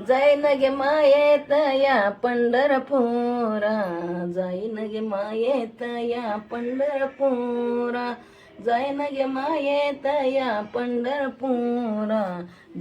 जाईन गे मायेत या पंढरपुरा जाईन गे मायेत या पंढरपुरा जाईन गे मायेत या पंढरपुरा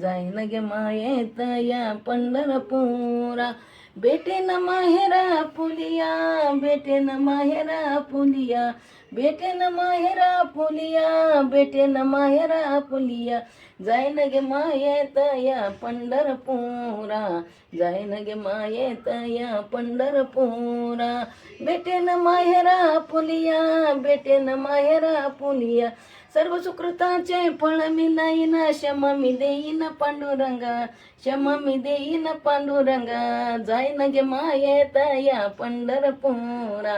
जाईन गे मायेत या पंढरपुरा बेटे न माहेरा पुलिया बेटे न माहेरा पुलिया बेटे न माहेरा पुलिया बेटे न माहेरा पुलिया जाईन गे माहे तया पंडर पंढरपुरा जाईन गे माए तया पंडर पंढरपुरा. बेटे न माहेरा पुलिया बेटे न माहेरा पुलिया सर्व सुकृताचे फळ मी लाईन शम मी देईन पांडुरंगा शम मी देईन पांडुरंगा. जाईन गे मायेत या पंढरपुरा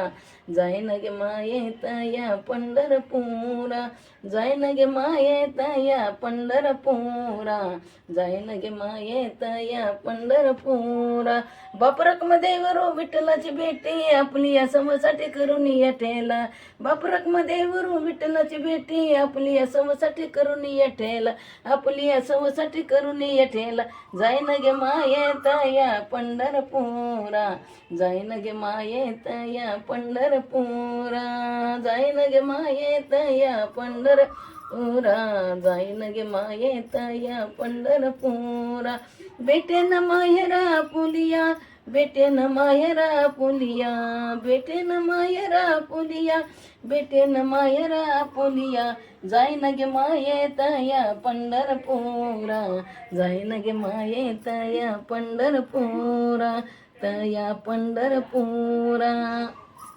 जाईन गे मायेत या पंढरपुरा जाईन गे मायेत या पंढरपुरा जाईन गे मायेत या पंढरपुरा. बापरकमध्ये वरो विठ्ठलाची भेटी आपली या समसाठी करून या ठेला बापरकमध्ये वरो विठ्ठलाची भेटी आपली या समसाठी करून या ठेला आपली समसाठी करून या ठेला. जाईन गे मायेत या पंढरपुरा जाईन गे मायेत या पंढरपुरा जाईन गे मायेत पंढर पुरा जाईन गे मायेत या पंढरपुरा. बेटे न माहेरा पुलिया बेटे न माहेरा पुलिया बेटेन मायरा पुलिया बेटेन मायरा पुलिया. जाईन गे माये तया पंढरपुरा जाईन गे माये तया पंढरपुरा तया पंढरपुरा.